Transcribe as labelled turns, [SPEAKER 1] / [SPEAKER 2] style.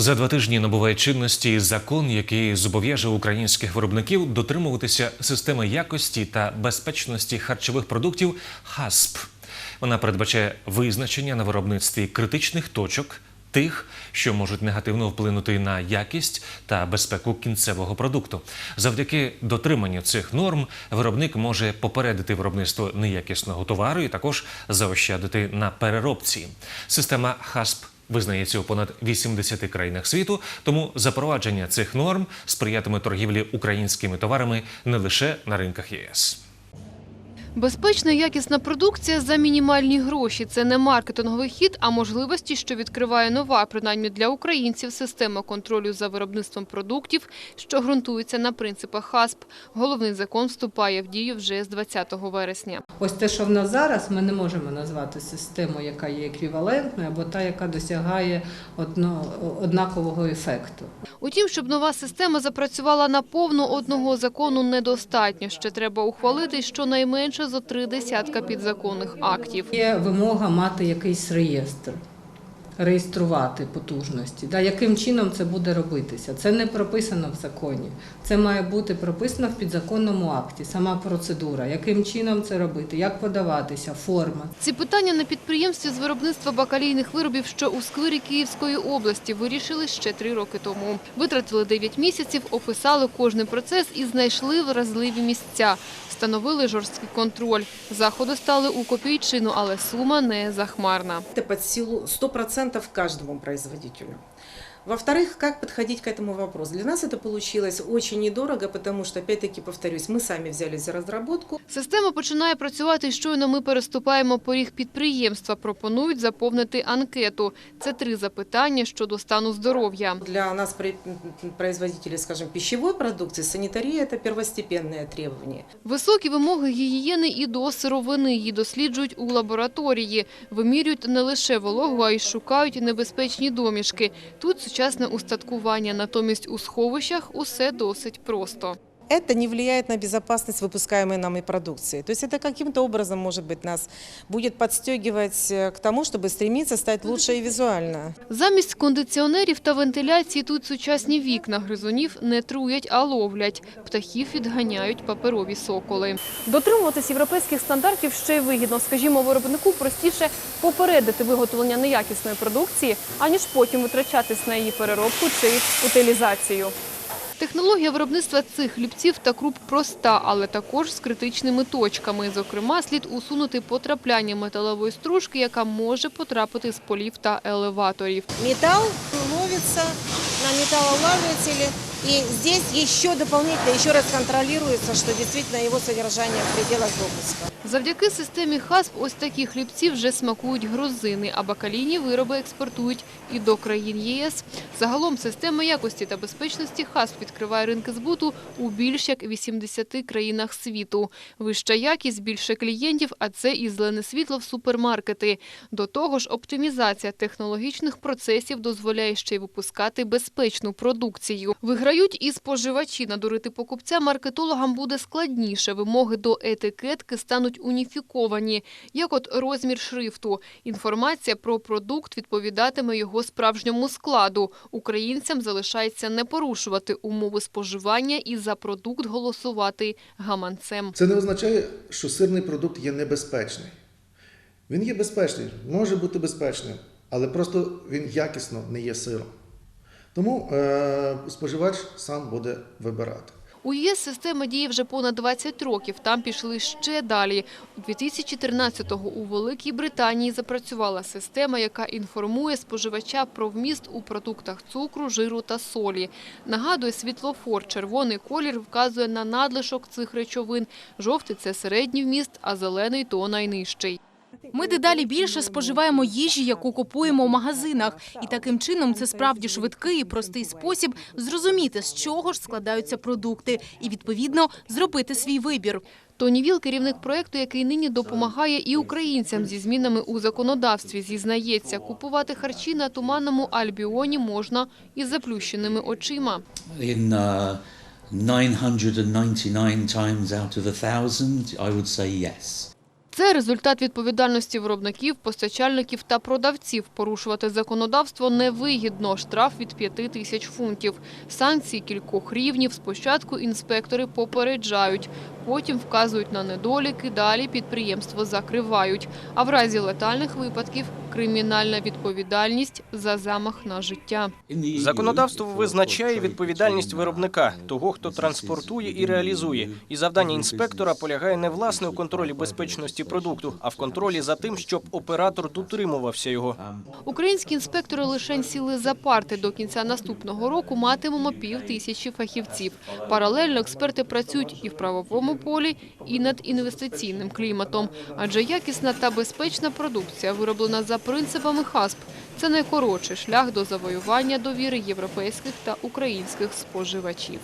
[SPEAKER 1] За два тижні набуває чинності закон, який зобов'яже українських виробників дотримуватися системи якості та безпечності харчових продуктів ХАСП. Вона передбачає визначення на виробництві критичних точок, тих, що можуть негативно вплинути на якість та безпеку кінцевого продукту. Завдяки дотриманню цих норм виробник може попередити виробництво неякісного товару і також заощадити на переробці. Система ХАСП визнається у понад 80 країнах світу, тому запровадження цих норм сприятиме торгівлі українськими товарами не лише на ринках ЄС.
[SPEAKER 2] Безпечна і якісна продукція за мінімальні гроші – це не маркетинговий хід, а можливості, що відкриває нова, принаймні для українців, система контролю за виробництвом продуктів, що ґрунтується на принципах ХАСП. Головний закон вступає в дію вже з 20 вересня.
[SPEAKER 3] Ось те, що в нас зараз, ми не можемо назвати системою, яка є еквівалентною, або та, яка досягає однакового ефекту.
[SPEAKER 2] Утім, щоб нова система запрацювала наповну, одного закону недостатньо. Ще треба ухвалити щонайменше зо три десятка підзаконних актів.
[SPEAKER 3] Є вимога мати якийсь реєстр, реєструвати потужності. Да, яким чином це буде робитися? Це не прописано в законі. Це має бути прописано в підзаконному акті, сама процедура, яким чином це робити, як подаватися, форма.
[SPEAKER 2] Ці питання на підприємстві з виробництва бакалійних виробів, що у сквирі Київської області, вирішили ще три роки тому. Витратили 9 місяців, описали кожний процес і знайшли вразливі місця. Встановили жорсткий контроль. Заходи стали у копійчину, але сума не захмарна.
[SPEAKER 4] Це під силу 100% каждому производителю. Во-вторых, как подходить к этому вопросу? Для нас это получилось очень недорого, потому что, опять-таки, повторюсь, мы сами взялись за разработку.
[SPEAKER 2] Система починає працювати, щойно ми переступаємо поріг підприємства. Пропонують заповнити анкету. Це три запитання щодо стану здоров'я.
[SPEAKER 4] Для нас, при- производителей, скажем, пищевой продукции, санитария – это первостепенное требование.
[SPEAKER 2] Високі вимоги гігієни і до сировини її досліджують у лабораторії. Вимірюють не лише вологу, а й шукають небезпечні домішки. Тут сучасне устаткування, натомість у сховищах усе досить просто
[SPEAKER 4] Это не влияет на безопасность выпускаемой нами продукции. То есть это каким-то образом, может быть, нас будет подстегивать э, к тому, чтобы стремиться стать лучше и визуально.
[SPEAKER 2] Замість кондиціонерів та вентиляції тут сучасні вікна. Гризунів не труять, а ловлять. Птахів відганяють паперові соколи.
[SPEAKER 5] Дотримуватись європейських стандартів ще й вигідно. Скажімо, виробнику простіше попередити виготовлення неякісної продукції, аніж потім витрачатись на її переробку чи утилізацію.
[SPEAKER 2] Технологія виробництва цих хлібців та круп проста, але також з критичними точками. Зокрема, слід усунути потрапляння металевої стружки, яка може потрапити з полів та елеваторів.
[SPEAKER 6] Метал ловиться на металлоулавливателе. И здесь еще дополнительно, еще раз контролируется, что действительно его содержание в пределах допуска.
[SPEAKER 2] Завдяки системі ХАСП ось такі хлібці вже смакують грузини, а бакалійні вироби експортують і до країн ЄС. Загалом система якості та безпечності ХАСП відкриває ринки збуту у більш як 80 країнах світу. Вища якість, більше клієнтів, а це і зелене світло в супермаркети. До того ж, оптимізація технологічних процесів дозволяє ще й випускати безпечну продукцію. Виграють і споживачі. Надурити покупця маркетологам буде складніше. Вимоги до етикетки стануть уніфіковані, як от розмір шрифту. Інформація про продукт відповідатиме його справжньому складу. Українцям залишається не порушувати умови споживання і за продукт голосувати гаманцем.
[SPEAKER 7] Це не означає, що сирний продукт є небезпечний. Він є безпечний, може бути безпечним, але просто він якісно не є сиром. Тому е, споживач сам буде вибирати.
[SPEAKER 2] У ЄС система діє вже понад 20 років. Там пішли ще далі. У 2014-го у Великій Британії запрацювала система, яка інформує споживача про вміст у продуктах цукру, жиру та солі. Нагадує світлофор. Червоний колір вказує на надлишок цих речовин. Жовтий – це середній вміст, а зелений – то найнижчий.
[SPEAKER 8] Ми дедалі більше споживаємо їжі, яку купуємо в магазинах, і таким чином це справді швидкий і простий спосіб зрозуміти, з чого ж складаються продукти, і відповідно зробити свій вибір.
[SPEAKER 2] Тоні Віл – керівник проєкту, який нині допомагає і українцям зі змінами у законодавстві. Зізнається, купувати харчі на Туманному Альбіоні можна із заплющеними очима.
[SPEAKER 9] in uh, 999 times out of a thousand, I would say yes.
[SPEAKER 2] Це результат відповідальності виробників, постачальників та продавців. Порушувати законодавство невигідно. Штраф від 5 тисяч фунтів. Санкції кількох рівнів. Спочатку інспектори попереджають, потім вказують на недоліки, далі підприємство закривають. А в разі летальних випадків – кримінальна відповідальність за замах на життя.
[SPEAKER 9] Законодавство визначає відповідальність виробника, того, хто транспортує і реалізує. І завдання інспектора полягає не власне у контролі безпечності продукту, а в контролі за тим, щоб оператор дотримувався його.
[SPEAKER 2] Українські інспектори лише сіли за парти. До кінця наступного року матимемо пів тисячі фахівців. Паралельно експерти працюють і в правовому полі, і над інвестиційним кліматом. Адже якісна та безпечна продукція, вироблена за принципами ХАСП, це найкоротший шлях до завоювання довіри європейських та українських споживачів.